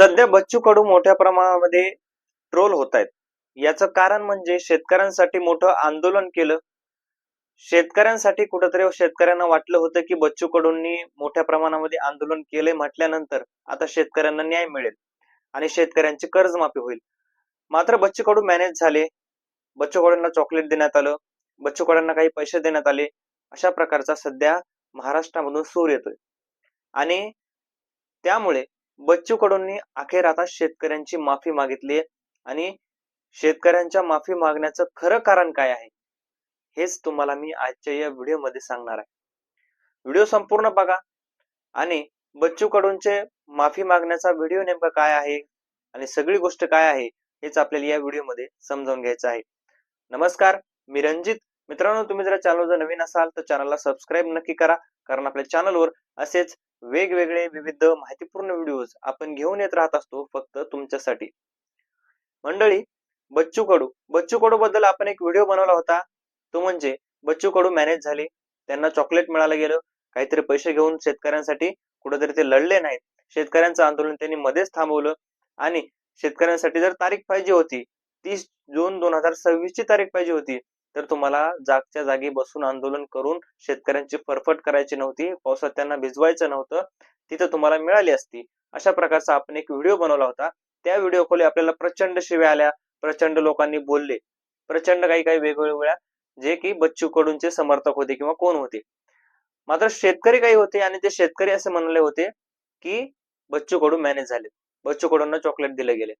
सध्या बच्चू कडू मोठ्या प्रमाणामध्ये ट्रोल होत आहेत याचं कारण म्हणजे शेतकऱ्यांसाठी मोठं आंदोलन केलं. शेतकऱ्यांसाठी कुठंतरी शेतकऱ्यांना वाटलं होतं की बच्चू कडूंनी मोठ्या प्रमाणामध्ये आंदोलन केले म्हटल्यानंतर आता शेतकऱ्यांना न्याय मिळेल आणि शेतकऱ्यांची कर्जमाफी होईल. मात्र बच्चू कडू मॅनेज झाले. बच्चू कडूंना चॉकलेट देण्यात आलं. बच्चू कडूंना काही पैसे देण्यात आले. अशा प्रकारचा सध्या महाराष्ट्रामधून सूर येतोय. आणि त्यामुळे बच्चू कडूंनी अखेर आता शेतकऱ्यांची माफी मागितली आणि शेतकऱ्यांच्या माफी मागण्याचं खरं कारण काय आहे? हेच तुम्हाला मी आजच्या या व्हिडिओमध्ये सांगणार आहे. व्हिडिओ संपूर्ण बघा. आणि बच्चू कडूंचे माफी मागण्याचा व्हिडिओ नेमका काय आहे? आणि सगळी गोष्ट काय आहे? हेच आपल्याला या व्हिडिओमध्ये समजावून घ्यायचं आहे. नमस्कार मी रंजित मित्रांनो तुम्ही जर चॅनल जर नवीन असाल तर चॅनलला सबस्क्राईब नक्की करा. कारण आपल्या चॅनलवर असेच वेगवेगळे विविध माहितीपूर्ण व्हिडिओज आपण घेऊन येत राहत असतो फक्त तुमच्यासाठी. मंडळी बच्चू कडू. बच्चू कडू बद्दल आपण एक व्हिडिओ बनवला होता. तो म्हणजे बच्चू कडू मॅनेज झाले. त्यांना चॉकलेट मिळालं गेलं. काहीतरी पैसे घेऊन शेतकऱ्यांसाठी कुठेतरी ते लढले नाहीत. शेतकऱ्यांचं आंदोलन त्यांनी मध्येच थांबवलं. आणि शेतकऱ्यांसाठी जर तारीख पाहिजे होती तीस जून दोन हजार सव्वीस ची तारीख पाहिजे होती तर तुम्हाला जागच्या जागी बसून आंदोलन करून शेतकऱ्यांची फरफट करायची नव्हती पावसात त्यांना भिजवायचं नव्हतं तिथं तुम्हाला मिळाली असती. अशा प्रकारचा आपण एक व्हिडिओ बनवला होता. त्या व्हिडिओ खोली आपल्याला प्रचंड शिव्या आल्या प्रचंड लोकांनी बोलले प्रचंड काही काही वेगवेगळ्या जे की बच्चू कडूंचे समर्थक होते किंवा कोण होते. मात्र शेतकरी काही होते आणि ते शेतकरी असे म्हणले होते की बच्चू कडू मॅनेज झाले. बच्चू कडूंना चॉकलेट दिले गेले.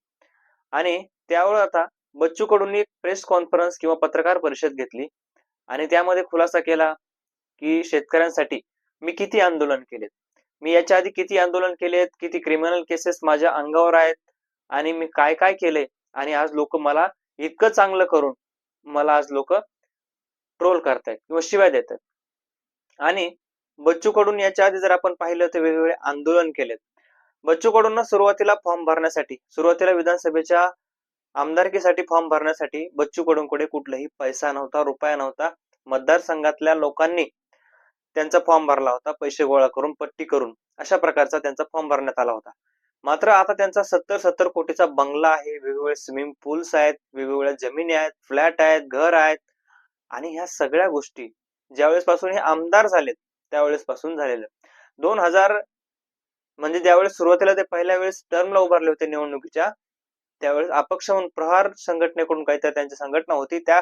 आणि त्यावर आता बच्चू कडूंनी प्रेस कॉन्फरन्स किंवा पत्रकार परिषद घेतली. आणि त्यामध्ये खुलासा केला की शेतकऱ्यांसाठी मी किती आंदोलन केलेत? मी याच्या आधी किती आंदोलन केलेत? किती क्रिमिनल केसेस माझ्या अंगावर आहेत? आणि मी काय काय केले? आणि आज लोक मला इतकं चांगलं करून मला आज लोक ट्रोल करतायत किंवा शिवाय देतात आणि बच्चू कडून याच्या आधी जर आपण पाहिलं तर वेगवेगळे आंदोलन केलेत. बच्चू कडून सुरुवातीला फॉर्म भरण्यासाठी सुरुवातीला विधानसभेच्या आमदारकीसाठी फॉर्म भरण्यासाठी बच्चू कडूंकडे कुठलाही पैसा नव्हता रुपया नव्हता. मतदारसंघातल्या लोकांनी त्यांचा फॉर्म भरला होता पैसे गोळा करून पट्टी करून. अशा प्रकारचा त्यांचा फॉर्म भरण्यात आला होता. मात्र आता त्यांचा सत्तर सत्तर कोटीचा बंगला आहे वेगवेगळे स्विमिंग पूल्स आहेत वेगवेगळ्या जमिनी आहेत फ्लॅट आहेत घर आहेत. आणि ह्या सगळ्या गोष्टी ज्यावेळेस पासून हे आमदार झालेत त्यावेळेस पासून झालेलं दोन हजार म्हणजे ज्यावेळेस सुरुवातीला ते पहिल्या वेळेस टर्मला उभारले होते निवडणुकीच्या त्यावेळेस अपक्ष म्हणून प्रहार संघटनेकडून काहीतरी त्यांची संघटना होती. त्या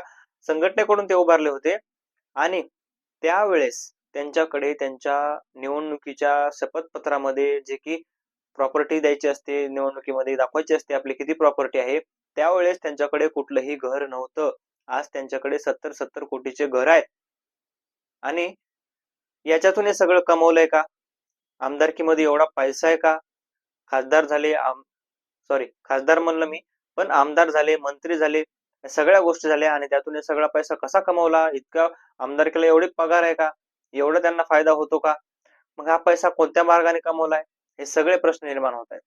संघटनेकडून ते उभारले होते. आणि त्यावेळेस त्यांच्याकडे त्यांच्या निवडणुकीच्या शपथपत्रामध्ये जे की प्रॉपर्टी द्यायची असते निवडणुकीमध्ये दाखवायची असते आपली किती प्रॉपर्टी आहे त्यावेळेस त्यांच्याकडे कुठलंही घर नव्हतं. आज त्यांच्याकडे सत्तर सत्तर कोटीचे घर आहेत. आणि याच्यातून हे सगळं कमवलंय का? आमदारकीमध्ये एवढा पैसा आहे का? खासदार झाले सॉरी खासदार म्हणलं मी. पण आमदार झाले मंत्री झाले या सगळ्या गोष्टी झाल्या आणि त्यातून सगळा पैसा कसा कमवला? इतका आमदारकीला एवढी पगार आहे का? एवढा त्यांना फायदा होतो का? मग हा पैसा कोणत्या मार्गाने कमवलाय? हे सगळे प्रश्न निर्माण होत आहेत.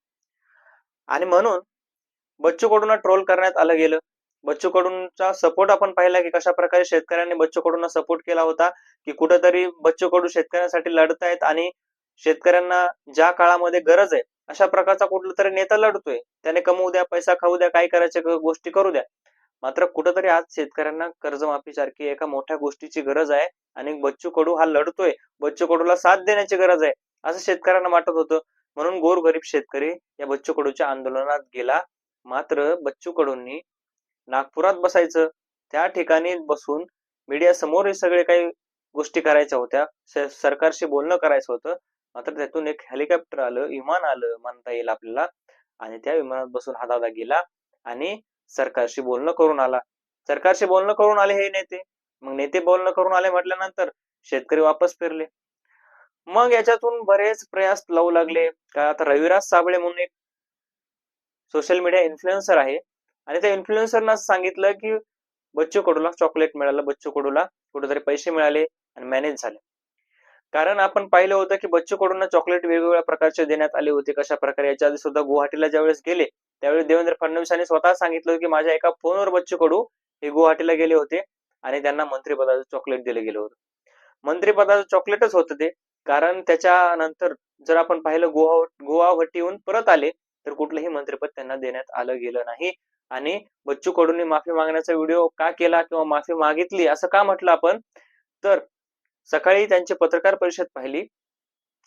आणि म्हणून बच्चू कडून ट्रोल करण्यात आलं गेलं. बच्चू कडूंचा सपोर्ट आपण पाहिला की कशा प्रकारे शेतकऱ्यांनी बच्चू कडूंना सपोर्ट केला होता की कुठेतरी बच्चू कडू शेतकऱ्यांसाठी लढतायत आणि शेतकऱ्यांना ज्या काळामध्ये गरज आहे अशा प्रकारचा कुठला तरी नेता लढतोय. त्याने कमवू द्या पैसा खाऊ द्या काय करायच्या गोष्टी करू द्या. मात्र कुठंतरी आज शेतकऱ्यांना कर्जमाफी सारखी एका मोठ्या गोष्टीची गरज आहे आणि बच्चू कडू हा लढतोय. बच्चू कडूला साथ देण्याची गरज आहे असं शेतकऱ्यांना वाटत होतं. म्हणून गोरगरीब शेतकरी या बच्चू कडूच्या आंदोलनात गेला. मात्र बच्चू कडूंनी नागपुरात बसायचं. त्या ठिकाणी बसून मीडिया समोर हे सगळे काही गोष्टी करायच्या होत्या. सरकारशी बोलणं करायचं होतं. मात्र त्यातून एक हेलिकॉप्टर आलं विमान आलं म्हणता येईल आपल्याला. आणि त्या विमानात बसून हा दादा गेला आणि सरकारशी बोलणं करून आला. सरकारशी बोलणं करून आले हे नेते. मग नेते बोलणं करून आले म्हटल्यानंतर शेतकरी वापस फिरले. मग याच्यातून बरेच प्रयास लावू लागले. का आता रविराज साबळे म्हणून एक सोशल मीडिया इन्फ्लुएन्सर आहे. आणि त्या इन्फ्लुएन्सरनं सांगितलं की बच्चू कडूला चॉकलेट मिळालं बच्चू कडूला कुठेतरी पैसे मिळाले आणि मॅनेज झाले. कारण आपण पाहिलं होतं की बच्चू कडूंना चॉकलेट वेगवेगळ्या प्रकारचे देण्यात आले होते. कशा प्रकारे? याच्या आधी सुद्धा गुवाहाटीला ज्यावेळेस गेले त्यावेळेस देवेंद्र फडणवीसांनी स्वतः सांगितलं की माझ्या एका फोनवर बच्चू कडू हे गुवाहाटीला गेले होते आणि त्यांना मंत्रिपदाचं चॉकलेट दिलं गेलं होतं. मंत्रिपदाचं चॉकलेटच होतं ते. कारण त्याच्यानंतर जर आपण पाहिलं गुवा गुवाहाटीहून परत आले तर कुठलंही मंत्रिपद त्यांना देण्यात आलं गेलं नाही. आणि बच्चू कडूंनी माफी मागण्याचा व्हिडिओ का केला किंवा माफी मागितली असं का म्हटलं आपण? तर सकाळी त्यांची पत्रकार परिषद पाहिली.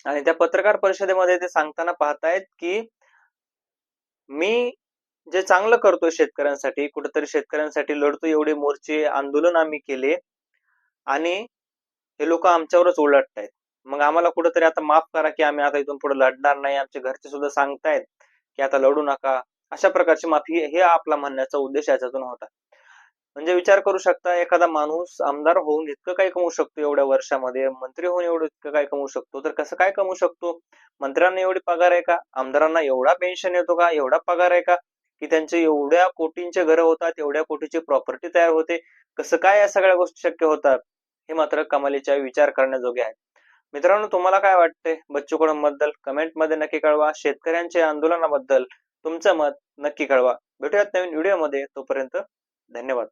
आणि त्या पत्रकार परिषदेमध्ये ते सांगताना पाहतायत की मी जे चांगलं करतोय शेतकऱ्यांसाठी कुठेतरी शेतकऱ्यांसाठी लढतो एवढे मोर्चे आंदोलन आम्ही केले. आणि हे लोक आमच्यावरच ओरडतायत मग आम्हाला कुठेतरी आता माफ करा की आम्ही आता इथून पुढे लढणार नाही. आमचे घरचे सुद्धा सांगतायत की आता लढू नका. अशा प्रकारची माफी हे आपला म्हणण्याचा उद्देश याच्यातून होता. म्हणजे विचार करू शकता एखादा माणूस आमदार होऊन इतकं काय कमवू शकतो एवढ्या वर्षामध्ये मंत्री होऊन एवढं इतकं काय कमवू शकतो तर कसं काय कमवू शकतो? मंत्र्यांना एवढी पगार आहे का? आमदारांना एवढा पेन्शन येतो का? एवढा पगार आहे का? की त्यांचे एवढ्या कोटींचे घरं होतात एवढ्या कोटीची प्रॉपर्टी तयार होते कसं काय या सगळ्या गोष्टी शक्य होतात? हे मात्र कमालीच्या विचार करण्याजोगे आहे मित्रांनो तुम्हाला काय वाटते? बच्चू कडूंबद्दल कमेंटमध्ये नक्की कळवा. शेतकऱ्यांच्या आंदोलनाबद्दल तुमचं मत नक्की कळवा. भेटूयात नवीन व्हिडिओमध्ये तोपर्यंत धन्यवाद.